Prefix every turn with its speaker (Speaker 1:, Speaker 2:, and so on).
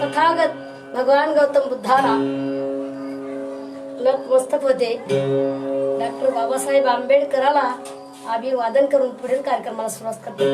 Speaker 1: तथागत भगवान गौतम बुद्धाला नतमस्तक होते डॉक्टर बाबासाहेब आंबेडकराला अभिवादन करून पुढील कार्यक्रमाला सुरुवात करते.